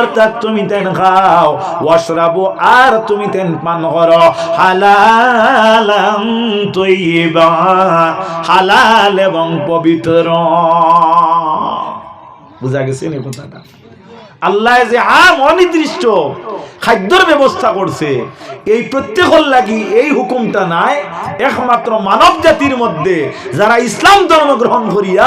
অর্থাৎ তুমি তেন খাও, ওয়াশরাবু আর তুমি তেন পান করো। হালালাম তৈবা হালাল এবং পবিত্র। বুঝা গেছে কথাটা? আল্লাহ যে আম অনির্দিষ্ট খাদ্যর ব্যবস্থা করছে, এই প্রত্যেকর লাগি এই হুকুমটা নাই। একমাত্র মানব জাতির মধ্যে যারা ইসলাম ধর্ম গ্রহণ করিয়া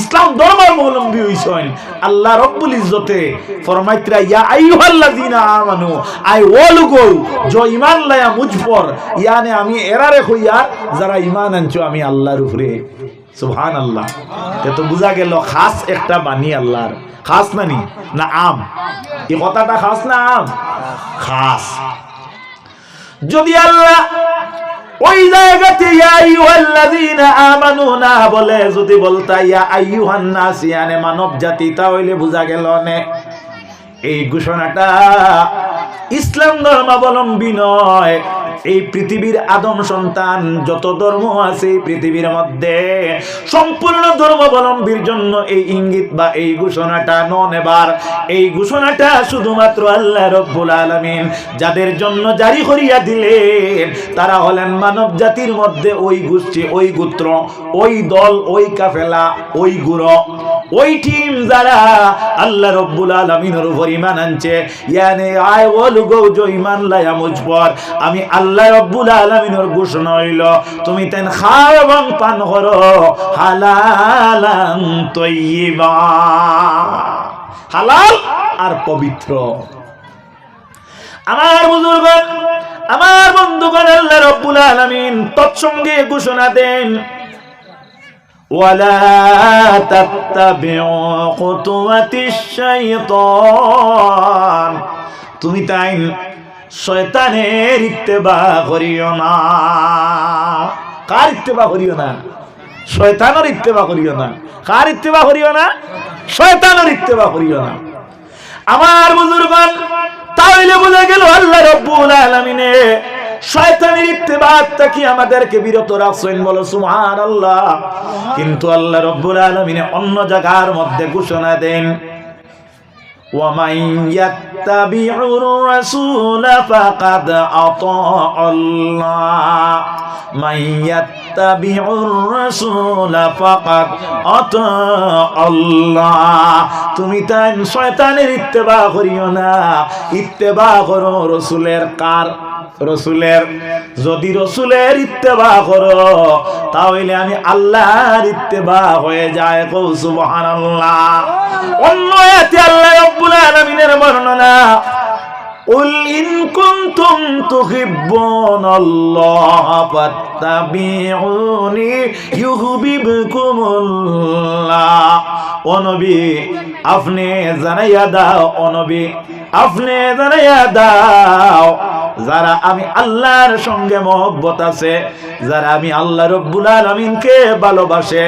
ইসলাম ধর্মাবলম্বী হইছেন, আল্লাহ রব্বুল ইজ্জতে ফরমাইত্রা, ইয়া আইয়ুহাল্লাযিনা আমানু, আই ওয়ালুগো জ ঈমান লায়া মুজফর, ইয়ানে আমি এরারে হইয়া যারা ঈমান আনছো, আমি আল্লাহর উপরে সুবহান আল্লাহ তো বুঝা গেল, খাস একটা বাণী আল্লাহর। খাস না নি না আম? এই কথাটা খাস না আম? খাস। যদি আল্লাহ ওই জায়গাতে যদি বলতা, ইয়া আইয়ুহান নাস ইয়ানে মানব জাতি তাহলে বুঝা গেল নে এই ঘোষণাটা ইসলাম ধর্মাবলম্বী নয়। এই পৃথিবীর আদম সন্তান, যত ধর্ম আছে পৃথিবীর মধ্যে সম্পূর্ণ ধর্মাবলম্বীর জন্য এই ইঙ্গিত বা এই ঘোষণাটা নন এবার। এই ঘোষণাটা শুধুমাত্র আল্লাহ রব্বুল আলামিন যাদের জন্য জারি করিয়া দিলেন, তারা হলেন মানব জাতির মধ্যে ওই গোষ্ঠী, ওই গোত্র, ওই দল, ওই কাফেলা, ওই গুরু। ওই টিম যারা আল্লাহ রব্বুল আলামিনের উপর ঈমান আনছে, ইয়ানে আয় ওল গৌজ ঈমান লায়া মুজবর আমি আল্লাহ রব্বুল আলামিনের ঘোষণা হইল, তুমি তেন খাও এবং পান করো, হালালান তৈয়িবা। হালাল আর পবিত্র। আমার বুজুর্গ, আমার বন্ধুগণ, আল্লাহ রব্বুল আলামিন তৎসঙ্গে ঘোষণা দেন ولا تتبعوا خطوات الشيطان তুমি তাই শয়তানের ইত্তেবা করিও না কার ইত্তেবা করিও না শয়তানের ইত্তেবা করিও না কার ইত্তেবা করিও না শয়তানের ইত্তেবা করিও না আমার বুজুর্গন তাহলে বুঝে গেল আল্লাহ রব্বুল আলামিনে শয়তানের ইত্তেবাত থেকে আমাদেরকে বিরত রাখছেন বলো সুবহানাল্লাহ কিন্তু আল্লাহ রব্বুল আলামিন অন্য জায়গার মধ্যে ঘোষণা দেন ومن يتبع الرسول فقد أطاع الله من يتبع الرسول فقد أطاع الله তুমি তাই শয়তানের ইত্তেবা করিও না ইত্তেবা করো রসুলের কার রসুলের, যদি রসুলের ইত্তেবা করো, তাহলে আমি আল্লাহর ইত্তেবা হয়ে যায় কৌ সুবহানাল্লাহ। অন্য এতে আল্লাহ রব্বুল বর্ণনা قل إن كنتم تحبون الله فاتبعوني يحببكم الله ও নবী আপনি জানাইয়া দাও ও নবী আপনি জানাইয়া দাও যারা আমি আল্লাহর সঙ্গে মহব্বত আছে যারা আমি আল্লাহ রব্বুল আলমিনকে ভালোবাসে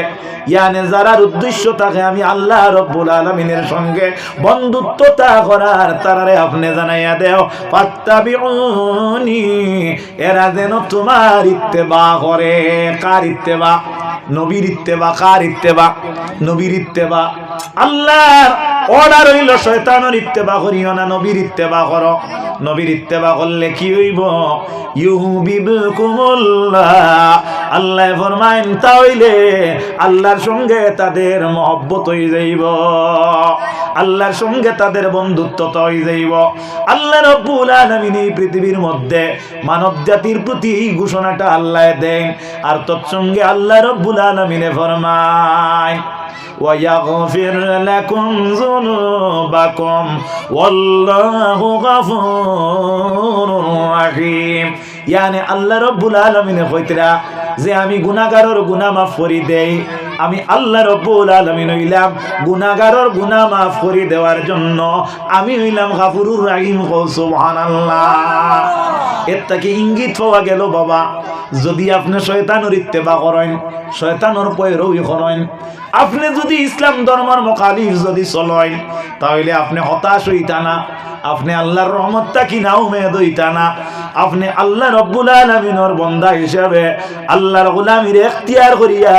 ইয়ানে যারার উদ্দেশ্য থাকে, আমি আল্লাহ রব্বুল আলমিনের সঙ্গে বন্ধুত্বতা করার, তারারে আপনি জানাইয়া দেও পাত্তাবি এরা যেন তোমার ইত্তেবা করে। কার ইত্তেবা? নবীর ইত্তেবা, কার ইত্তেবা? নবীর ইত্তেবা। আল্লাহর অর্ডার হইল, শয়তানের ইত্তেবা করিও না, নবীর ইত্তেবা করো। নবীর ইত্তেবা করলে কি হইব? আল্লাহ ফরমাইন তাইলে আল্লাহর সঙ্গে তাদের মহব্বত হয়ে যাইব। আল্লাহর সঙ্গে তাদের বন্ধুত্ব হয়ে যাইব। আল্লাহ রব্বুল আলামিন এই পৃথিবীর মধ্যে মানব জাতির প্রতি এই ঘোষণাটা আল্লাহ দেন। আর তৎসঙ্গে আল্লাহ রব্বুল আলামিনে ফরমায় ويغفر لكم ذنوبكم والله غفور رحيم يعني আল্লাহ রব্বুল আলামিন কইতরা যে আমি গুনাহগারের গুনাহ মাফ করি দেই আমি আল্লাহ রব্বুল আলামিন হইলাম গুনাহগারের গুনাহ মাফ করে দেওয়ার জন্য আমি হইলাম গাফুরুর রহিম সুবহানাল্লাহ এর থেকে ইঙ্গিত পাওয়া গেল বাবা যদি আপনি শয়তানের ইত্তেবা করেন, শয়তানের পয়রবি করেন আপনি যদি ইসলাম ধর্মের মোকালিফ যদি চলেন, তাহলে আপনি হতাশ হইতা না। আপনি আল্লাহর রহমতটা কি না উমেদ হইতা না। আপনি আল্লাহ রব্বুল আলমিনর বন্দা হিসাবে আল্লাহর গোলামির এখতিয়ার করিয়া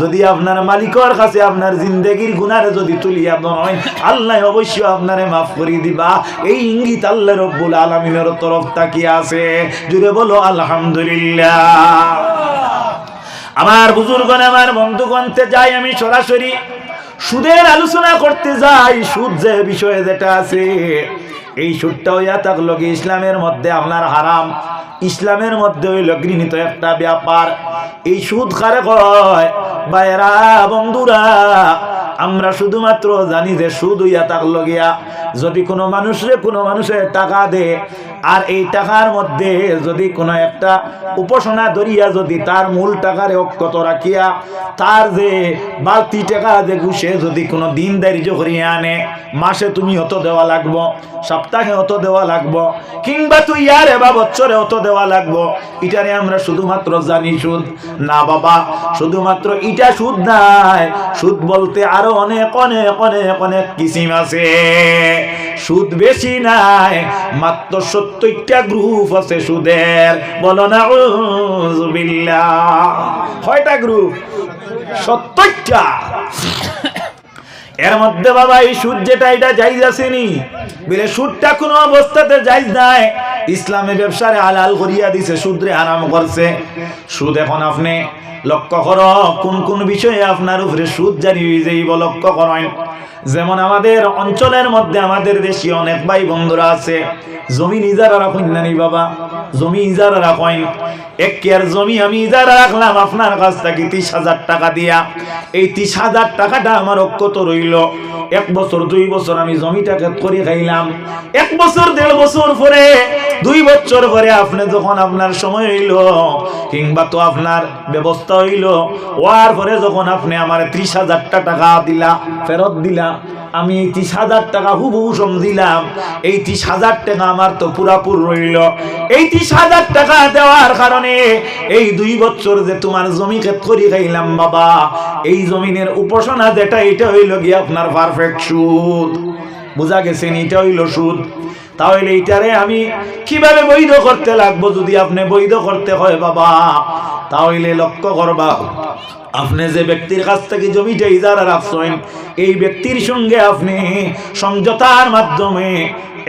যদি আপনার মালিকর কাছে আপনার জিন্দগির গুনারে যদি তুলিয়া নয় আল্লাহ অবশ্যই আপনারে মাফ করে দিবা। এই ইঙ্গিত আল্লাহ রব্বুল আলমিনের তরফ তাকিয়ে আছে। জুড়ে বলো, আলহামদুলিল্লাহ। আমার বুজুর্গণ, আমার বন্ধুগণতে যাই আমি সরাসরি সুদের আলোচনা করতে যাই। সুদ যে বিষয়ে যেটা আছে এই সুদটা হইয়া থাকল কি ইসলামের মধ্যে আপনার হারাম। ইসলামের মধ্যে হইল গৃহীত একটা ব্যাপার। এই সুদ কারে কয়? বাইরা বন্ধুরা আমরা শুধুমাত্র জানি যে সুদ হইয়া থাকল গিয়া যদি কোনো মানুষরে কোনো মানুষের টাকা দে, আর এই টাকার মধ্যে যদি কোনো একটা উপাসনা ধরিয়া যদি তার মূল টাকারে অক্ষত রাখিয়া, তার যে বাড়তি টাকা যে ঘুষে যদি কোনো দিন দারিজ করিয়া আনে, মাসে তুমি অত দেওয়া লাগবো, সপ্তাহে অত দেওয়া লাগবো, কিংবা তুই ইয়ারে বা বছরে অত দেওয়া লাগবো, এটারে আমরা শুধুমাত্র জানি সুদ। না বাবা, শুধুমাত্র ইটা সুদ নাই। সুদ বলতে আরও অনেক অনেক অনেক অনেক কিসিম আছে। সুদ বেশি নাই, মাত্র সত্তরটা গ্রুপ আছে সুদের। বলো না হয়টা গ্রুপ সত্তরটা। এর মধ্যে বাবা, এই সুদ এটা জাইজ আসেনি। বলে সুদটা কোনো অবস্থাতে জাইজ নাই। ইসলামে ব্যবসারে হালাল করিয়া দিছে সুদরে আরাম করছে। সুদ এখন আপনি লক্ষ্য কর, কোন কোন বিষয়ে আপনার উপরে সুদ জারি হয়ে যাইব, লক্ষ্য করেন যেমন আমাদের অঞ্চলের মধ্যে আমাদের দেশে অনেক ভাই বন্ধুরা আছে। জমি ইজারা রাখুন না বাবা? জমি ইজারা রাখেন। এক কেয়ার জমি আমি ইজারা রাখলাম, আপনার কাছ থেকে তিরিশ হাজার টাকা দিয়া। এই তিরিশ হাজার টাকাটা আমার অক্ষত রইল। এক বছর, দুই বছর আমি জমিটাকে করে খাইলাম। এক বছর, দেড় বছর পরে, দুই বছর পরে আপনি যখন আপনার সময় হইল, কিংবা তো আপনার ব্যবস্থা হইল ওয়ার পরে যখন আপনি আমার ত্রিশ হাজারটা টাকা দিলা, ফেরত দিলা, আমি এই ত্রিশ হাজার টাকা হুবহু সম দিলাম। এই ত্রিশ হাজার টাকা আমার তো পুরাপুর রইল। এই ত্রিশ হাজার টাকা দেওয়ার কারণে এই দুই বছর যে তোমার জমি ক্ষেত করি খাইলাম বাবা, এই জমিনের উপাসনা যেটা, এটা হইল গিয়ে আপনার পারফেক্ট সুদ। বোঝা গেছেন, এটা হইল সুদ। তাহলে এইটারে আমি কীভাবে বৈধ করতে লাগবো যদি আপনি বৈধ করতে হয় বাবা? তাহলে লক্ষ্য করবা। আপনি যে ব্যক্তির কাছ থেকে জমিটা ইজারা রাখছেন এই ব্যক্তির সঙ্গে আপনি সমঝোতার মাধ্যমে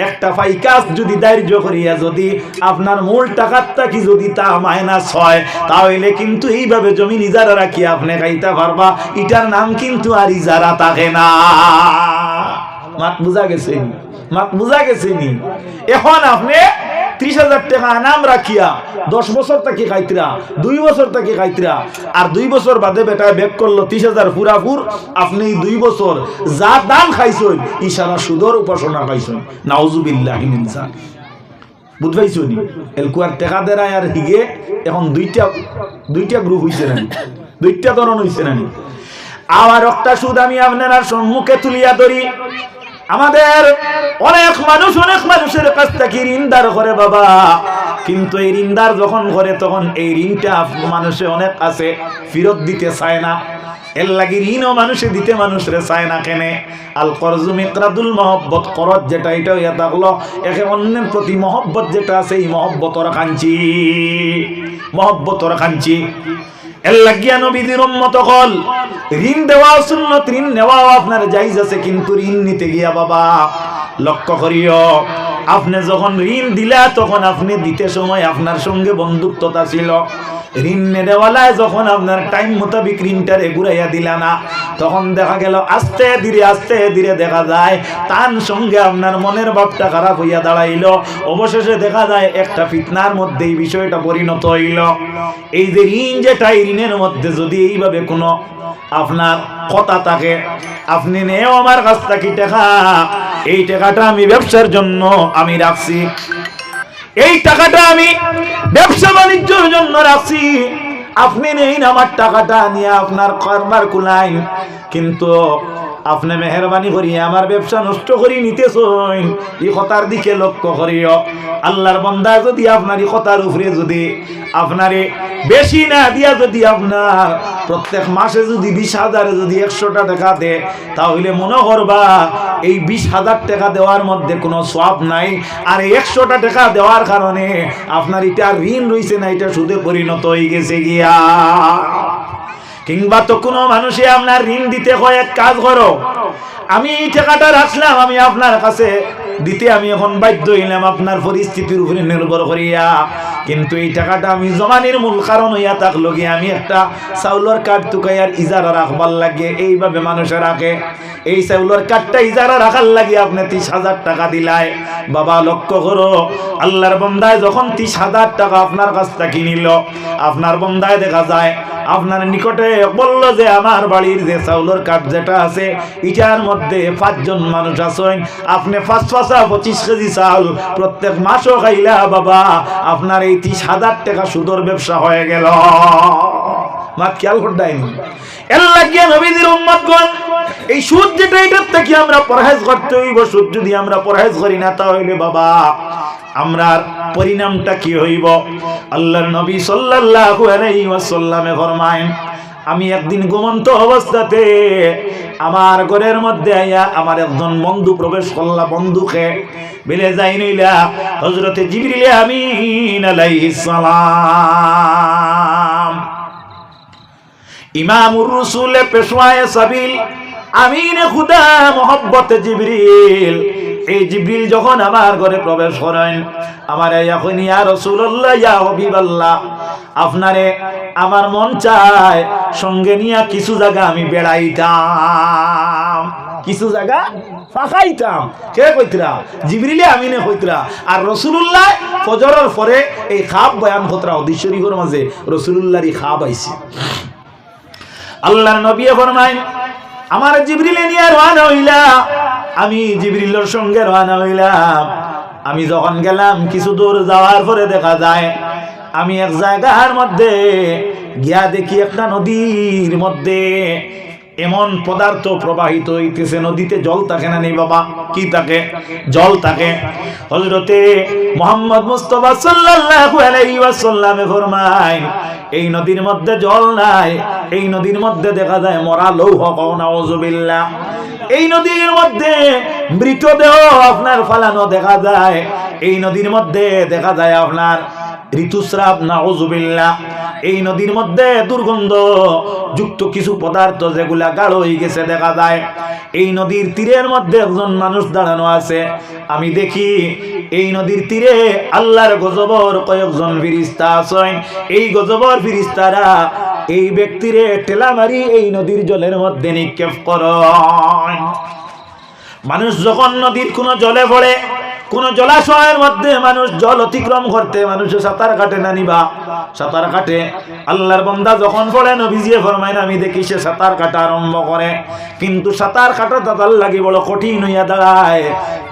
একটা ফাইকাস যদি দার্য করিয়া যদি আপনার মূল টাকার থাকি যদি তা মাইনাস হয়, তাহলে কিন্তু এইভাবে জমি ইজারা রাখি আপনি খাইতে পারবা। এটার নাম কিন্তু আর ইজারা থাকে না। মাত বুঝা গেছে মাত বুঝা গেছে এখন আপনি ত্রিশ হাজার টাকা নাম রাখিয়া, দশ বছর তাকে খাইতরা, দুই বছর তাকে খাইতরা। আর দুই বছর বাদে বেটা বেক করল ত্রিশ হাজার পুরাপুর আপনি দুই বছর যা দাম খাইছেন, ইশারা সুদর উপাসনা খাইছেন। নাউজুবিল্লাহ ইনসান বুঝবাইছো নি এলকুয়ার টেকা দেরায় আর হিগে এখন দুইটা দুইটা গ্রুপ হইছে না দুইটা ধরন হইছে না আবার সুদ আমি আপনার সম্মুখে তুলিয়া ধরি। আমাদের অনেক মানুষ, অনেক মানুষের কাছ থেকে ঋণদার করে বাবা। কিন্তু এই ঋণদার যখন করে, তখন এই ঋণটা মানুষে অনেক আছে, ফেরত দিতে চায় না। এর লাগি ঋণও মানুষে দিতে মানুষরে চায় না কেনে। আল করজু মিকরাদুল মহব্বত করত যেটা এটা হইয়া থাকল, একে অন্যের প্রতি মহব্বত যেটা আছে, এই মহব্বতর কাঞ্চি। মহব্বতর কাঞ্চি। ঋণ দেওয়া ঋণ নেওয়াও আপনার কিন্তু ঋণ নিতে গিয়া বাবা, লক্ষ্য আপনি যখন ঋণ দিলা, তখন আপনি দিতে সময় আপনার সঙ্গে বন্ধুত্বতা ছিল। ঋণ নেওয়ালায় যখন আপনার টাইম মোতাবিক ঋণটারে ঘুরাইয়া দিলা না, তখন দেখা গেল আস্তে ধীরে আস্তে ধীরে দেখা যায়, তার সঙ্গে আপনার মনের ভাবটা খারাপ হইয়া দাঁড়াইল। অবশেষে দেখা যায় একটা ফিতনার মধ্যে এই বিষয়টা পরিণত হইল। এই যে ঋণ যেটা ঋণের মধ্যে যদি এইভাবে কোনো আপনার কথা থাকে, আপনি নেও আমার কাছ থেকে টাকা, এই টাকাটা আমি ব্যবসার জন্য আমি রাখছি। এই টাকাটা আমি ব্যবসা বাণিজ্যের জন্য রাখছি। আপনি নেই আমার টাকাটা নিয়ে আপনার কর্মার কুলাই কিন্তু আপনি মেহরবানি করি আমার ব্যবসা নষ্ট করি নিতেছেন। এই কথার দিকে লক্ষ্য করিও। আল্লাহর বন্দা যদি আপনার এই কথার উপরে যদি আপনারে বেশি না দিয়া যদি আপনার প্রত্যেক মাসে যদি বিশ হাজারে যদি একশোটা টাকা দে তাহলে মনে করবা এই বিশ হাজার টাকা দেওয়ার মধ্যে কোনো সব নাই। আর একশোটা টাকা দেওয়ার কারণে আপনার এটা ঋণ রয়েছে না, এটা সুদে পরিণত হয়ে গেছে গিয়া। কিংবা তো কোনো মানুষে আপনার ঋণ দিতে হয়, এক কাজ করো। আমি এই টাকাটা রাখলাম, আমি আপনার কাছে দিতে আমি এখন বাধ্য হইলাম আপনার পরিস্থিতির উপরে নির্ভর করিয়া। কিন্তু এই টাকাটা আমি জমানির মূল কারণ হইয়া তাক গিয়ে আমি একটা চাউলের কার্ড টুকাইয়ার ইজারা রাখবার লাগে, এইভাবে মানুষে রাখে এই চাউলের কার্ডটা ইজারা রাখার লাগে আপনি তিরিশ হাজার টাকা দিলাই বাবা, লক্ষ্য করো, আল্লাহর বন্দায় যখন তিরিশ হাজার টাকা আপনার কাছ থেকে নিল, আপনার বন্দায় দেখা যায় আপনার নিকটে বলল যে আমার বাড়ির যে চাউলের কাঠ যেটা আছে ইটার মধ্যে পাঁচজন মানুষ আছেন। আপনি পাঁচ পাঁচা পঁচিশ কেজি চাউল প্রত্যেক মাসও খাইলা, বাবা, আপনার এই তিরিশ হাজার টাকা সুদর ব্যবসা হয়ে গেল। মা খেয়াল এই সুদ যেটা আমরা পরহেজ করতে হইব। সুদ যদি আমরা পরহেজ করি না, তাহলে বাবা আমরার পরিণামটা কি হইব? আল্লাহর নবী সাল্লাল্লাহু আলাইহি ওয়াসাল্লামে ফরমায়েন, আমি একদিন ঘুমন্ত অবস্থাতে আমার ঘরের মধ্যে আইয়া আমার একজন বন্ধু প্রবেশ করলা বন্ধুকে, বেলে যাই নইলা হজরতে জিবরিল আমিন আলাইহিস সালাম। ইমামুর রসুলে পেশওয়ায়ে সাবিল, আমিন খুদা মোহব্বত জিবরিল এই জিবরিল যখন আমার ঘরে প্রবেশ করেন, আমার এখন ইয়া রসুল্লাহ ইয়া হবিবাল্লাহ, আপনারে আমার মন চায় সঙ্গে নিয়ে কিছু জায়গা আমি বেড়াইতাম, কিছু জায়গা ফাঁকাইতাম। কে কইতরা? জিবরিলে আমিনে কইতরা। আর রসুল্লাহ ফজরের পরে এই খাপ বয়ান হতরা অদি শরীফের মাঝে রসুল্লাহরই খাপ আইছে। আল্লাহর নবী ফরমাইন আমার জিবরিলে নিয়ে রওনা হইলা আমি জিবরিলের সঙ্গে রওনা হইলাম। আমি যখন গেলাম, কিছু দূর যাওয়ার পরে দেখা যায়, আমি এক জায়গার মধ্যে গিয়া দেখি একটা নদীর মধ্যে এমন পদার্থ প্রবাহিত হইতেছে, নদীতে জল থাকে না নেই বাবা? কি থাকে? জল থাকে। হজরতে মোহাম্মদ মুস্তফা সাল্লাল্লাহু আলাইহি ওয়াসাল্লামে ফরমায়, এই নদীর মধ্যে জল নাই, এই নদীর মধ্যে দেখা যায় মরা লৌহ নাউজুবিল্লাহ এই নদীর মধ্যে মৃতদেহ আপনার ফালানো দেখা যায়, এই নদীর মধ্যে দেখা যায় আপনার ঋতুস্রাব, নাউজুবিল্লাহ। এই নদীর মধ্যে দুর্গন্ধ যুক্ত কিছু পদার্থ যেগুলা গাঢ় হয়ে গেছে দেখা যায়। এই নদীর তীরের মধ্যে একজন মানুষ দাঁড়ানো আছে। আমি দেখি এই নদীর তীরে আল্লাহর গজবর কয়েকজন ফিরিস্তা আছেন। এই গজবর ফিরিস্তারা এই ব্যক্তিরে টেলা মারি এই নদীর জলের মধ্যে নিক্ষেপ করেন। মানুষ যখন নদীর কোনো জলে পড়ে কোন জলাশয়ের মধ্যে মানুষ জল অতিক্রম করতে মানুষে সাঁতার কাটে না নিবা। সাঁতার কাটে। আল্লাহর বন্দা যখন পড়ে নভিজিয়ে ফরমাইন, আমি দেখি সে সাঁতার কাটা আরম্ভ করে। কিন্তু সাঁতার কাটা তাতার লাগি বড় কঠিন হইয়া দাঁড়ায়।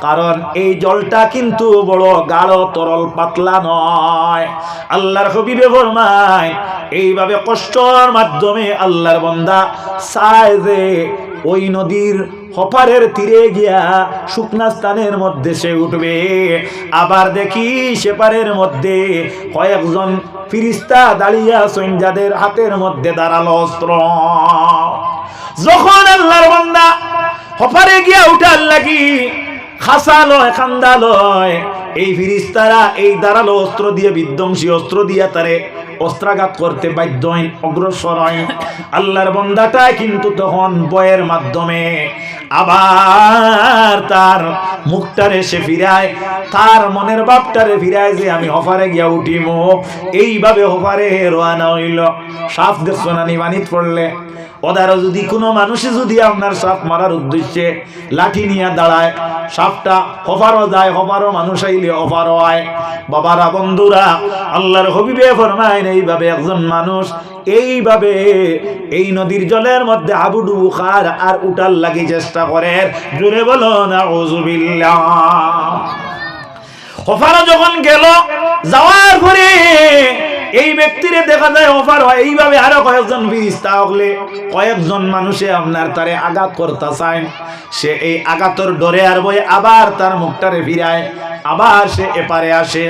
কারণ এই জলটা কিন্তু বড় গাঢ়, তরল, পাতলা নয়। আল্লাহর হবিবে ফরমায় এইভাবে কষ্টর মাধ্যমে আল্লাহর বন্দা চায় যে ওই নদীর হপারের তীরে গিয়া শুকনা স্থানের মধ্যে সে উঠবে। আবার দেখি সেপারের মধ্যে কয়েকজন ফিরিস্তা দাঁড়িয়ে আছেন যাদের হাতের মধ্যে দাঁড়াল অস্ত্র। যখন আল্লাহর বান্দা হপারে গিয়া উঠার লাগি খাসা লয় খান্দা লয় এই ফিরিস্তারা এই দাঁড়াল অস্ত্র দিয়ে, বিধ্বংসী অস্ত্র দিয়ে তারে অস্ত্রাঘাত করতে বাধ্য হইন, অগ্রসর হইন। আল্লাহর বন্দাটা কিন্তু তখন বয়ের মাধ্যমে আবার তার মুখটারে সে ফিরায়, তার মনের বাপটারে ফিরায় যে আমি হফারে গিয়া উঠিম। এইভাবে হফারে রোয়ানা হইল। সাফ দেখছ না নিবানিত পড়লে ওদারও যদি কোনো মানুষে যদি আপনার সাপ মারার উদ্দেশ্যে লাঠি নিয়ে দাঁড়ায়, সাপটা হফারও যায় হফারও মানুষ আইলে হফারও আয়। বাবারা, বন্ধুরা, আল্লাহর হবিবে ফরমাইন এইভাবে একজন মানুষ এইভাবে এই নদীর জলের মধ্যে আবুডুবু খার আর উঠার লাগি চেষ্টা করে। জোরে বলো না ওজুবিল্লাহ হফারা যখন গেল, যাওয়ার পরে এই ব্যক্তিরে দেখা যায় অফার হয়, এইভাবে আরও কয়েকজন ফিরিস্তা হলে কয়েকজন মানুষে আপনার তারে আঘাত করতে চায়। সে এই আঘাতর ডরে আর বয়ে আবার তার মুখটারে ফিরায়, আবার সে এপারে আসে।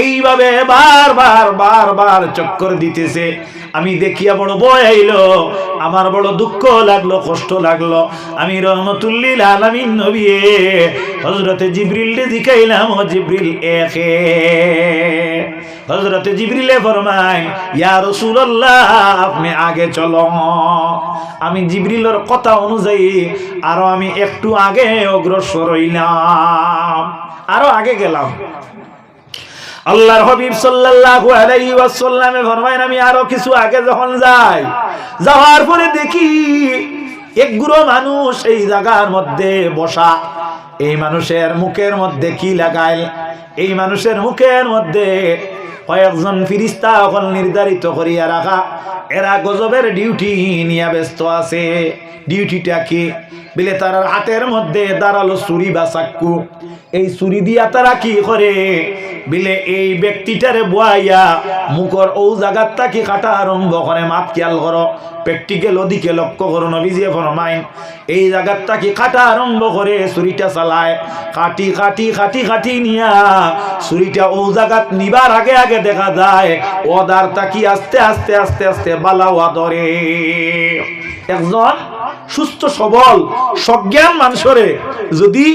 এইভাবে বারবার বারবার চক্কর দিতেছে। আমি দেখিয়া বড় বয় আইলো। আমার বড় দুঃখ লাগল, কষ্ট লাগল। আমি রহমতুল্লিল আলামিন নবী হজরতে জিবরিল দিকাইলাম ও জিবরিল একে। হজরতে জিবরিলে ফরমায়, ইয়া রাসূলুল্লাহ, আপনি আগে চলো। আমি জিবরিলের কথা অনুযায়ী আরও আমি একটু আগে অগ্রসর হইলাম। আরও আগে গেলাম। আল্লাহর হাবিব সাল্লাল্লাহু আলাইহি ওয়াসাল্লামে ফরমায়েন, আমি আরও কিছু আগে যখন যাই, যাওয়ার পরে দেখি এক গুরো মানুষ এই জায়গার মধ্যে বসা। এই মানুষের মুখের মধ্যে কি লাগাইল? এই মানুষের মুখের মধ্যে কয়েকজন ফিরিস্তা অকল নির্ধারিত করিয়া রাখা। এরা গজবের ডিউটি নিয়ে ব্যস্ত আছে। ডিউটিটা কি? বিলে তার হাতের মধ্যে দাঁড়াল ছুরি বা চাক্কু। এই ছুরি দিয়া তারা কি করে? বিলে এই ব্যক্তিটারে বয়াইয়া মুখর ও জাগাত তাকি কাটা আরম্ভ করে মাত খেয়াল করো। প্র্যাকটিক্যাল ওদিকে লক্ষ্য করো নবীজিয়ে ফরমাইন, এই জাগাত তাকি কাটা আরম্ভ করে ছুরিটা চালায়। কাটি কাটি কাটি কাটি নিয়া ছুরিটা ও জাগাত নিবার আগে আগে দেখা যায় ওদার তাকি আস্তে আস্তে আস্তে আস্তে বালাওয়া ধরে। একজন সুস্থ, সবল, সজ্ঞান মানুষরে যদি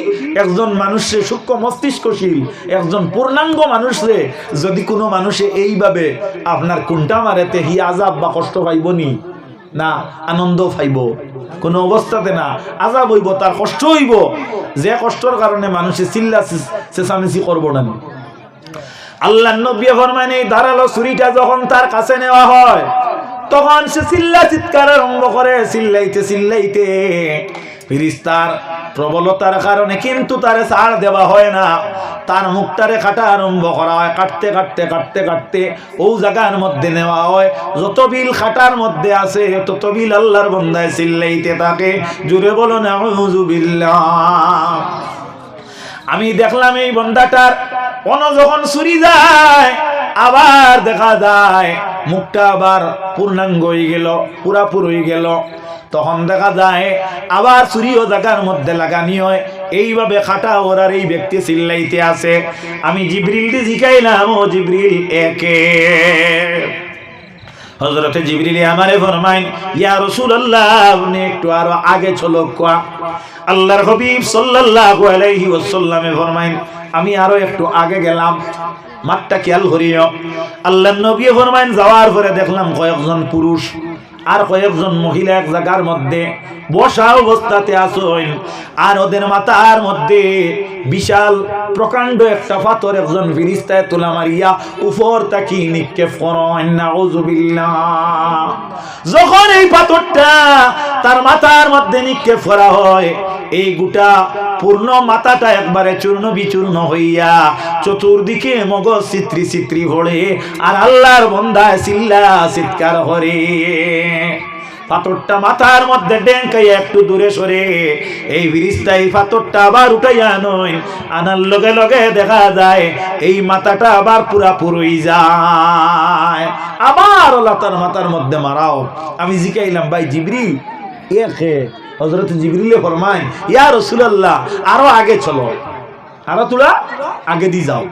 একজন মানুষে সূক্ষ্ম মস্তিষ্কশীল, একজন পূর্ণাঙ্গ মানুষে যদি কোনো মানুষে এইভাবে আপনার কুন্টা মারেতে হি আজাব বা কষ্ট পাইবনি না, আনন্দ পাইব। কোনো অবস্থাতে না, আজাব হইব, তার কষ্ট হইব। যে কষ্টর কারণে মানুষে চিল্লা চেঁচামেচি করব না। আল্লাহ নব্বী ফরমান এই ধারালো ছুরিটা যখন তার কাছে নেওয়া হয়, তখন সে চিল্লা চিৎকার আরম্ভ করে চিল্লাইতে চিল্লাইতে ফিরিস্তার প্রবলতার কারণে কিন্তু তারে ছাড় দেওয়া হয় না। তার মুখটারে কাটা আরম্ভ করা হয়। কাটতে কাটতে কাটতে কাটতে ও জায়গার মধ্যে নেওয়া হয়। যত বিল খাটার মধ্যে আছে, তত বিল আল্লাহর বন্দায় চিল্লাইতে থাকে। জুড়ে বলো না আমি দেখলাম এই বন্দাটার কোন যখন চুরি যায়, আবার দেখা যায়, মুখটা আবার পূর্ণাঙ্গ হয়ে গেল, পুরাপুর হয়ে গেল। তখন দেখা যায়, আবার চুরিও জায়গার মধ্যে লাগানি হয়। এইভাবে খাটা ওরার এই ব্যক্তি চিল্লাইতে আছে আমি জিব্রিল দিয়ে জিকাইলাম, ও জিব্রিল একে। হজরতে জিবরিলি আমারে ফরমাইন, ইয়া রাসূলুল্লাহ, আপনি একটু আরও আগে চলো কোয়া আল্লাহর হাবিব সাল্লাল্লাহু আলাইহি ওয়াসাল্লামে ফরমাইন, আমি আরও একটু আগে গেলাম, মাঠটা খেয়াল করিও। আল্লাহর নবী ফরমাইন, যাওয়ার পরে দেখলাম কয়েকজন পুরুষ। আর কয়েকজন মহিলা এক জায়গার মধ্যে বসা অবস্থাতে আসেন আর ওদের মাথার মধ্যে বিশাল প্রকাণ্ড একটা পাথর একজন ফিরিস্তায় তোলা মারিয়া উপর তাকি নিক্ষেপ করেন যখন এই পাথরটা তার মাথার মধ্যে নিক্ষেপ করা হয়, এই গোটা পূর্ণ মাথাটা একবারে চূর্ণ বিচূর্ণ হইয়া চতুর্দিকে মগজ চিত্রি চিত্রি ভরে আর আল্লাহর বন্ধায় চিল্লা চিৎকার হরে পাথরটা মাথার মধ্যে ডেঙ্কাই একটু দূরে সরে। এই বিরিস্তা এই পাথরটা আবার উঠাইয়া নয়। আনার লগে লগে দেখা যায়, এই মাথাটা আবার পুরা পুরোই যায়। আবার লাতার মাথার মধ্যে মারাও। আমি জিকাইলাম, ভাই জিবরি এ খে হজরত জিবরিলে ফরমায়, ইয়া রসুলাল্লাহ, আরও আগে চলো। আরও তোরা আগে দিয়ে যাও।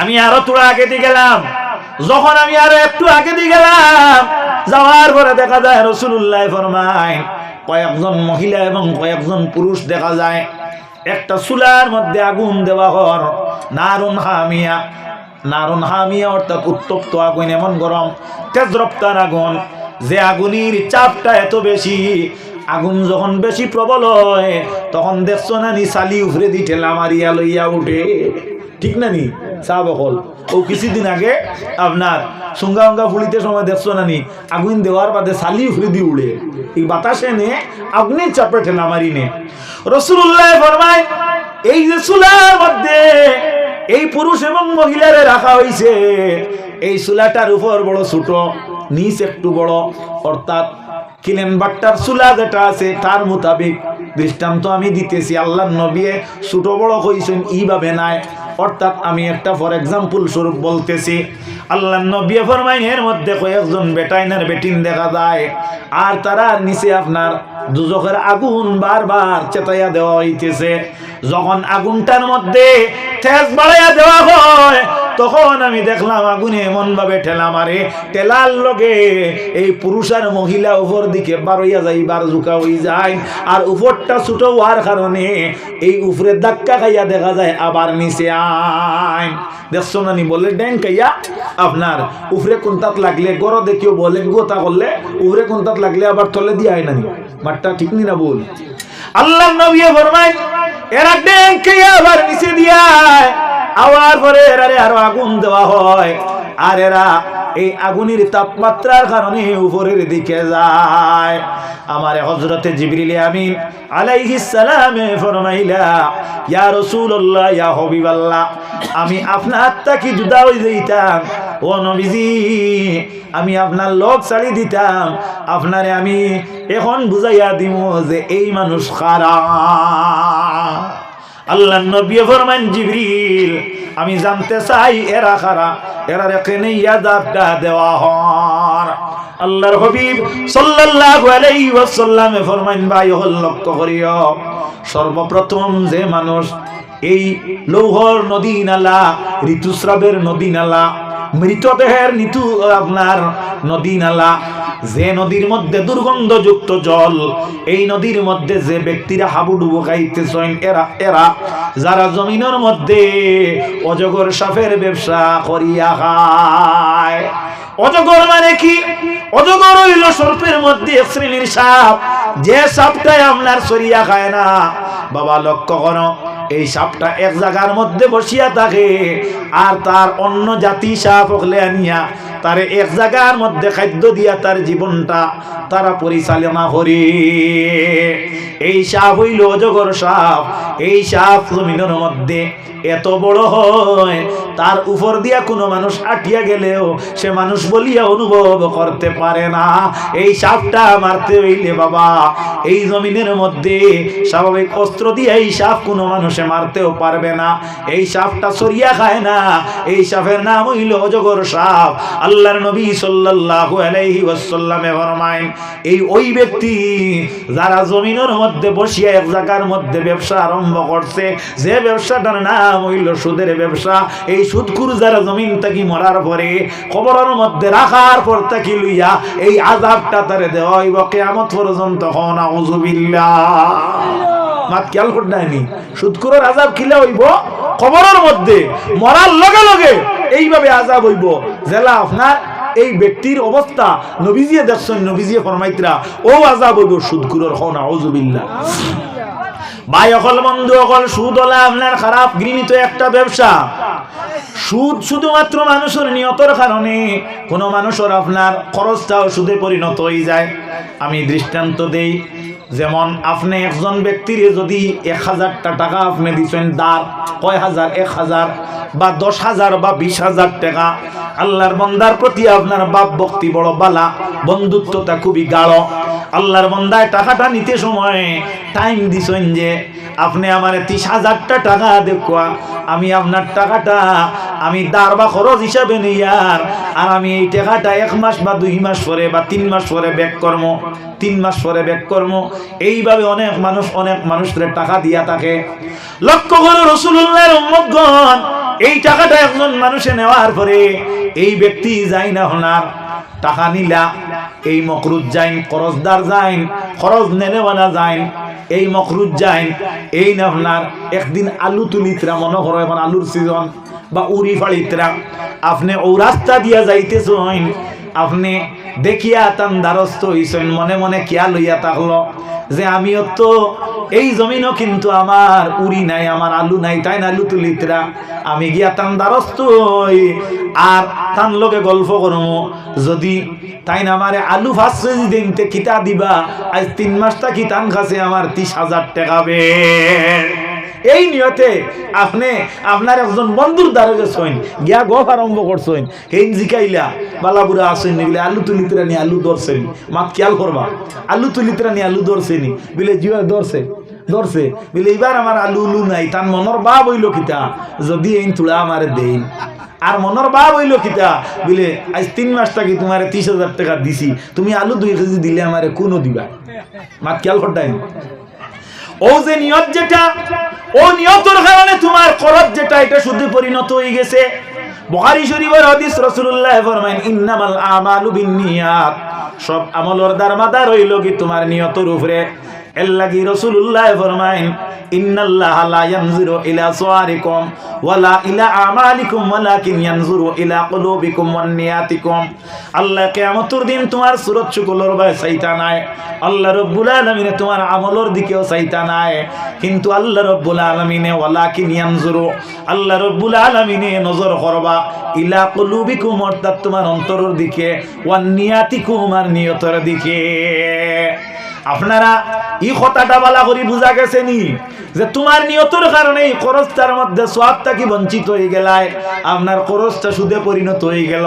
আমি আরও তোরা আগে দিয়ে গেলাম। যখন আমি আরও একটু আগে দিয়ে গেলাম, যাওয়ার পরে দেখা যায় রসুল্লাহ ফরমায় কয়েকজন মহিলা এবং কয়েকজন পুরুষ দেখা যায়। একটা চুলার মধ্যে আগুন দেওয়া হর নারুন হামিয়া। নারুন হামিয়া অর্থাৎ উত্তপ্ত আগুন, এমন গরম তেজ রপ্তার আগুন। যে আগুনের চাপটা এত বেশি, আগুন যখন বেশি প্রবল হয়, তখন দেখছ না নি চালি উফরে দি ঠেলা মারিয়া লইয়া উঠে। ঠিক না নি? চা বকল। ও কিছুদিন আগে আপনার সুঙ্গা উঙ্গা ফুলিতে সময় দেখছ না নি? আগুন দেওয়ার বাদে চালি উফরে দি উড়ে। এই বাতাসে নে আগুনের চাপে ঠেলা মারি নে। রসুল্লাহ ফরমায়, এই যে চুলার মধ্যে এই পুরুষ এবং মহিলারে রাখা হয়েছে এই চুলাটার উপর বড় ছোট, নিচ একটু বড়, অর্থাৎ কিলেন বাট্টার চুলা যেটা আছে তার মোতাবেক দৃষ্টান্ত আমি দিতেছি। আল্লাহ নবিয়ে ছোট বড় কইছেন, এইভাবে নাই অর্থাৎ আমি একটা ফর এক্সাম্পল স্বরূপ বলতেছি। আল্লাহ নবী ফরমাইন, এর মধ্যে কয়েকজন বেটাইনার বেটিন দেখা যায়, আর তারা নিচে আপনার দুজকের আগুন বারবার চেতাইয়া দেওয়া হইতেছে। যখন আগুনটার মধ্যে তেজ বাড়াইয়া দেওয়া হয় তখন আমি দেখলাম আগুনে এমন ভাবে ঠেলা মারে, ঠেলার লগে এই পুরুষ আর মহিলা উপর দিকে বারইয়া যাই বার জুকা হয়ে যায়। আর উপরটা ছোট হওয়ার কারণে এই উপরে ধাক্কা খাইয়া দেখা যায় আবার নিচে আইন দেখছ নানি, বলে ড্যাং খাইয়া আপনার উপরে কোনটাত লাগলে গড় দেখিও বলে গোতা করলে উপরে কোনটাত লাগলে আবার তলে দিয়ে আয় নানি। মাঠটা ঠিক নি না বল আল্লাহ নবী ফরমায়, এরা ড্যাং খাইয়া আবার নিচে দিয়ে আয়। আওয়ার পরে এরারে আরও আগুন দেওয়া হয়। আর এরা এই আগুনের তাপমাত্রার কারণে উপরের দিকে যায়। আমার হজরতে জিবরিল আমিন আলাইহিস সালামে ফরমাইলা, ইয়া রাসূলুল্লাহ, ইয়া হাবিবাল্লাহ, আমি আপনার তাকি জুদা হই যাইতাম ও নবীজি, আমি আপনার লোক ছাড়ি দিতাম। আপনারে আমি এখন বুঝাইয়া দিমু যে এই মানুষ খারাপ আল্লাহ নবী ফরমান জিবরিল, আমি জানতে চাই এরা খারা এরা রেখে ইয়াদাবটা দেওয়া হন। আল্লাহর হবিব সাল্লাল্লাহু আলাইহি ওয়াসাল্লামে ফরমান ভাই হল লক্ষ্য করিও, সর্বপ্রথম যে মানুষ এই লৌহর নদী নালা, ঋতুস্রাবের নদী নালা মৃতদেহের নিতু আপনার নদী নালা। যে নদীর মধ্যে দুর্গন্ধযুক্ত জল, এই নদীর মধ্যে যে ব্যক্তিরা হাবুডুবু খাইতেছেন, এরা এরা, যারা জমিনের মধ্যে অজগর সাপের ব্যবসা করিয়া খায়। অজগর মানে কি? অজগর হইল সর্পের মধ্যে শ্রেণির সাপ। যে সাপটাই আপনার সরিয়া খায় না, বাবা লক্ষ্য করো এই সাপটা এক জায়গার মধ্যে বসিয়া থাকে আর তার অন্য জাতি সাপ ওখলে আনিয়া তারে এক জায়গার মধ্যে খাদ্য দিয়া তার জীবনটা তারা পরিচালনা করে। এই সাপ হইল অজগর সাপ। এই সাপ জমিনের মধ্যে এত বড় হয়, তার উপর দিয়া কোনো মানুষ আটিয়া গেলেও সে মানুষ বলিয়া অনুভব করতে পারে না। এই সাপটা মারতে হইলে বাবা, এই জমিনের মধ্যে স্বাভাবিক অস্ত্র দিয়ে এই সাপ কোনো মানুষে মারতেও পারবে না। এই সাপটা সরিয়া খায় না। এই সাপের নাম হইল অজগর সাপ। আল্লাহর নবী সাল্লাল্লাহু আলাইহি ওয়াসাল্লামে ফরমায় এই ওই ব্যক্তি যারা জমিনের মধ্যে বসিয়া এক জায়গার মধ্যে ব্যবসা আরম্ভ করছে, যে ব্যবসাটার নাম হইল সুদের ব্যবসা, এই সুদকুর যারা জমিন থাকি মরার পরে, কবরের মধ্যে রাখার পর থাকি লইয়া, এই আজাবটা তারে দেওয়া হইব, কেয়ামত পর্যন্ত হন আউযুবিল্লাহ মাত খেয়াল করডায়নি সুদকুরের আজাব খিলে হইব কবরের মধ্যে, মরার লগে লগে। এইভাবে আজাব হইব। জেলা আপনার এই ব্যক্তির অবস্থা, নবীজিয়ে দেখছেন নবীজিয়ে ফরমাইতরা, ও আজাব হইব সুদকুরের হন, আউযুবিল্লাহ। ভাই, অকল বন্ধু, অকল সুদ হলে আপনার খারাপ গৃহীত একটা ব্যবসা। সুদ শুধুমাত্র মানুষের নিয়তর কারণে কোনো মানুষের আপনার খরচটাও সুদে পরিণত হয়ে যায়। আমি দৃষ্টান্ত দেই যেমন আপনি একজন ব্যক্তির যদি এক হাজারটা টাকা আপনি দিচ্ছেন দার কয় হাজার? এক হাজার বা দশ হাজার বা বিশ হাজার টাকা। আল্লাহর বন্দার প্রতি আপনার বাপ ভক্তি বড় বালা। বন্ধুত্বটা খুবই গাঢ়। আল্লাহর বন্দায় টাকাটা নিতে সময় টাইম দিছেন যে আপনি আমার তিরিশ হাজারটা টাকা দেখুয়া আমি আপনার টাকাটা আমি দার বা খরচ হিসাবে নেই আর। আর আমি এই টাকাটা এক মাস বা দুই মাস পরে বা তিন মাস পরে ব্যাক কর্ম তিন মাস পরে ব্যাক কর্ম এইভাবে অনেক মানুষ অনেক মানুষদের টাকা দিয়া থাকে। লক্ষ্য করে রসুল্লাহর উম্মতগণ, এই টাকাটা একজন মানুষে নেওয়ার পরে এই ব্যক্তি যাই না হনার। টাকা নিলা, এই মকরুজ যাইন, খরচদার যাইন, খরচ নেনেওয়ালা যাইন। এই মকরুজ যাইন এই না আপনার একদিন আলু তুলিতরা মনে করো এখন আলুর সিজন বা উড়ি ফাড়িতরা আপনি ও রাস্তা দিয়া যাইতেছেন, আপনি দেখিয়া তান দ্বারস্থ হইছেন, মনে মনে কিয়া লইয়া থাকল যে আমিও তো এই জমিনও কিন্তু আমার, উড়ি নাই, আমার আলু নাই, তাই না লুতুলিতরা আমি গিয়া তান দ্বারস্থ হই, আর তান লোকে গল্প করমু, যদি তাই না আমারে আলু ফার্স্ট দিনতে কিতা দিবা, আজ তিন মাসটা কি তান খাসে আমার তিরিশ হাজার টাকা বে এই নিয়তে আপনি আপনার একজন বন্ধুর দ্বারা গেছেন গিয়া গপ আরম্ভ করছেন হেন জিকাইলা বালাবুরা আসেন নিলে আলু তুলিতরা নি আলু ধরছেন মাত খেয়াল করবা? আলু তুলিতরা নি আলু ধরছেনি বিলে জিয়া ধরছে ধরছে বলে এইবার আমার আলু উলু নাই, তার মনের বা বইল কিতা? যদি এই তুলা আমার দেই আর মনের বা হইল কিতা? বলে আজ তিন মাস থাকি তোমার ত্রিশ হাজার টাকা দিছি। তুমি আলু দুই কেজি দিলে আমারে কোনো দিবা? মাত খেয়াল করতাই ও যে নিয়ত যেটা, ও নিয়তর কারণে তোমার খরচ যেটা, এটা শুদ্ধ পরিণত হয়ে গেছে। বুখারী শরীফের হাদিস রাসূলুল্লাহ ফরমায়েন, ইন্নামাল আমালু বিন্নিয়াত সব আমলর দারমাদার হইল কি তোমার নিয়তর উপরে? এর লাগি রাসূলুল্লাহ ফরমায়েন ইন্নাল্লাহা লা ইয়ানজুরু ইলা সুওয়ারিকুম ওয়ালা ইলা আমালিকুম ওয়ালাকিন ইয়ানজুরু ইলা কুলুবিকুম ওয়ান নিয়াতিকুম। আল্লাহ কিয়ামতের দিন তোমার সুরত শুকলর ভাই চাইতা নাই। আল্লাহ রব্বুল আলামিনে তোমার আমলর দিকেও চাইতা নাই। কিন্তু আল্লাহ রব্বুল আলামিনে, ওয়ালাকিন ইয়ানজুরু আল্লাহ রব্বুল আলামিনে নজর করবা, ইলা কুলুবিকুম অর্থাৎ তোমার অন্তরের দিকে, ওয়ান নিয়াতিকুম আর নিয়তের দিকে। আপনারা এই কথাটা বালা করি বুঝা গেছে নি? যে তোমার নিয়তর কারণে এই খরচটার মধ্যে সোয়াবটা কি বঞ্চিত হয়ে গেলায়? আপনার খরচটা সুদে পরিণত হয়ে গেল।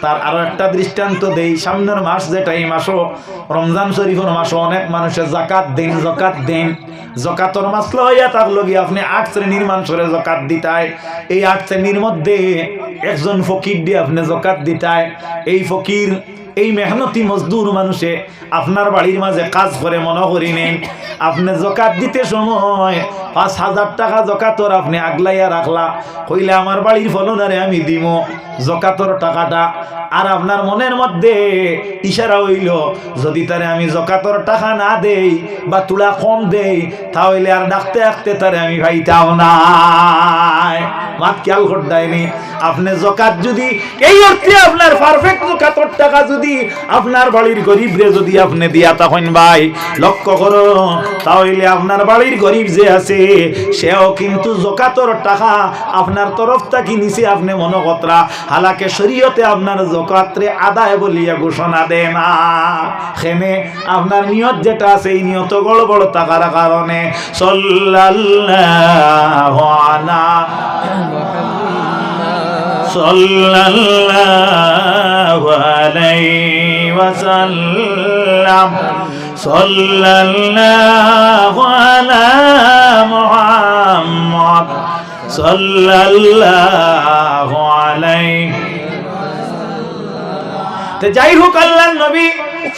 তার আরও একটা দৃষ্টান্ত দেই। সামনের মাস যেটা, এই মাসও রমজান শরীফের মাসও অনেক মানুষের জাকাত দেন, জকাত দেন। জকাতর মাসলা হইয়া থাকল গিয়ে আপনি আট শ্রেণির মানুষের জকাত দিতায়। এই আট শ্রেণির মধ্যে একজন ফকির দিয়ে আপনি জকাত দিতায়। এই ফকির মেহনতি মজদুর মানুষে আপনার বাড়ির মাঝে কাজ করে মনে করি নেন আপনি জকাত দিতে সময় পাঁচ হাজার টাকা জকাতর আপনি আগলাইয়া রাখলা। কইলে আমার বাড়ির ফলনারে আমি দিব জকাতর টাকাটা আর আপনার মনের মধ্যে ইশারা হইল, যদি তারে আমি জকাতর টাকা না দেই বা তুলা কম দেই, তাহলে আর ডাকতে ডাকতে তারে আমি ভাইতাম না। মাত খেয়াল করতাইনি আপনি জকাত যদি, এই অর্থে আপনার পারফেক্ট জকাতর টাকা যদি আপনার বাড়ির গরিবরে যদি আপনি দিয়া তখন ভাই, লক্ষ্য করো, তাহলে আপনার বাড়ির গরিব যে আছে, সেও কিন্তু জকাতর টাকা আপনার তরফ থেকে নিচে আপনি মনোকতরা। হালাকে শরীয়তে আপনার জকাতরে আদায় বলিয়া ঘোষণা দে না সেনে আপনার নিয়ত যেটা আছে এই নিয়ত বড় বড় টাকার কারণে সাল্লাল্লাহু আলা সাল্লাল্লাহু আলাইহি ওয়াসাল্লাম। সাল্লাল্লাহু আলা মুহাম্মদ। সাল্লাল্লাহু আলাইহি তো যাই হোক আল্লাহর নবী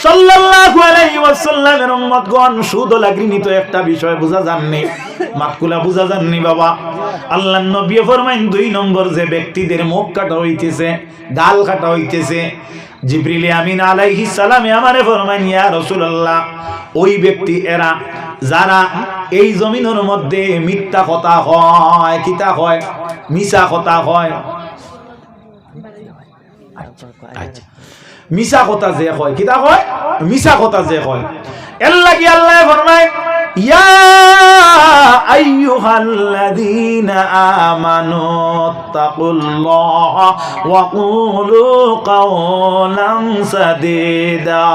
সাল্লাল্লাহু আলাইহি ওয়াসাল্লামের উম্মতগণ সুদ লাগরিনি তো একটা বিষয় বুঝা যাননি। মাতকুলা বুঝা যাননি বাবা। আল্লাহর নবী ফরমাইন দুই নম্বর যে ব্যক্তিদের মুখ কাটা হইতেছে গাল কাটা হইতেছে। জিবরিল আমিন আলাইহিস সালামে আমারে ফরমাইন, ইয়া রাসূলুল্লাহ, ওই ব্যক্তি এরা যারা এই জমিনের মধ্যে মিথ্যা কথা হয়, কিতা হয়, মিছা কথা হয়। আচ্ছা। মিছা কথা যে কয় কিতা কয়? মিছা কথা যে কয়। এর লাগি আল্লাহ ফরমায়, ইয়া আইয়ুহাল্লাযীনা আমানু তাকুল্লাহ ওয়া কুলু কাওলান সাদীদা।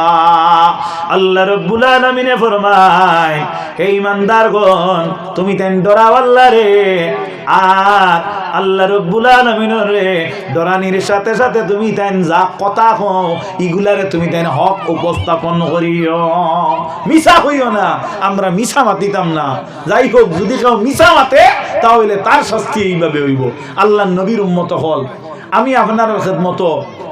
আল্লাহ রাব্বুল আলামিন ফরমায়, হে ইমানদারগণ তুমি তেন ডরাও আল্লাহ রে, আর আল্লাহ রব্বুল আলমিনের ডরানির সাথে সাথে তুমি তাইন যা কথা কো ইগুলারে তুমি তাইন হক উপস্থাপন করিও। মিশা হইও না, আমরা মিশা মাতিতাম না। যাই হোক, যদি কেউ মিশা মাতে, তাহলে তার শাস্তি এইভাবে হইব। আল্লাহ নবীর উন্মত হল। আমি আপনার খেদমত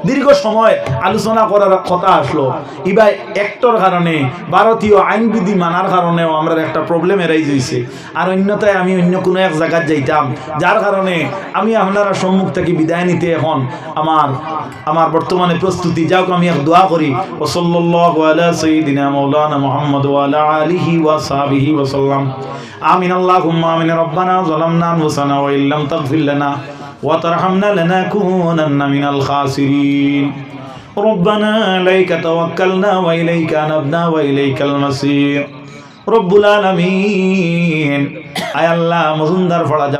দীর্ঘ সময় আলোচনা করার কথা আসলো। ইবা একটর কারণে, ভারতীয় আইনবিধি মানার কারণেও আমরা একটা প্রবলেম এরাইজ যাইছে আর অন্যতায় আমি অন্য কোনো এক জায়গায় যাইতাম, যার কারণে আমি আপনারা সম্মুখ থেকে বিদায় নিতে এখন আমার আমার বর্তমানে প্রস্তুতি। যাওক আমি এক দোয়া করি। ও সাল্লাল্লাহু আলা সাইয়্যিদিনা মাওলানা মুহাম্মদ আলিহি ওয়া সাহবিহি ওয়া সাল্লাম। আমিন আল্লাহুম্মা, আমিন। রব্বানা যালামনা আনফুসানা ওয়া ইল্লাম তাগফির লানা। وترحمنا لنكونن من الخاسرين ربنا عليك توكلنا وإليك أنبنا وإليك المصير رب العالمين আয় আল্লাহ মজুমদার ফড়া